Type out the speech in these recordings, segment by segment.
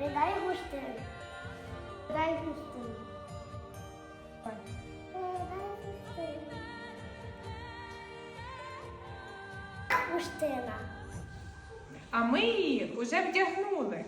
Передай густину. Передай густину. Передай густину. Густина. А ми їх уже вдягнули.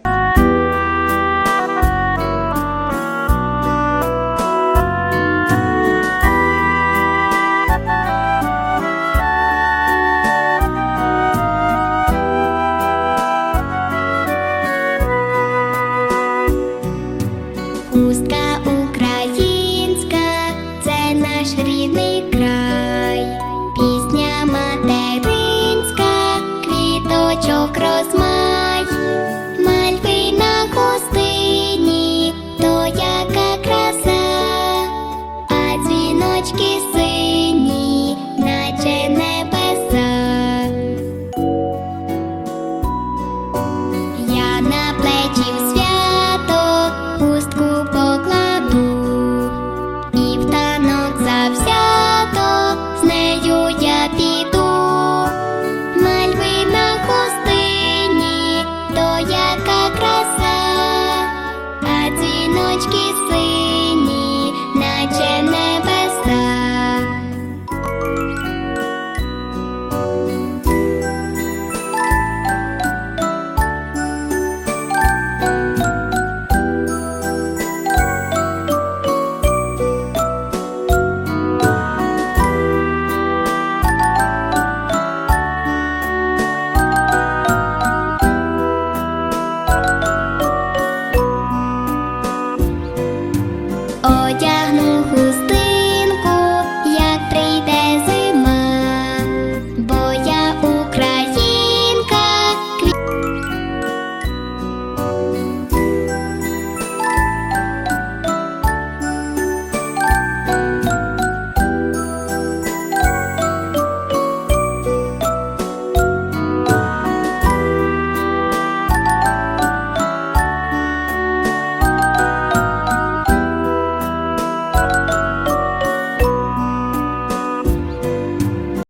Квіточки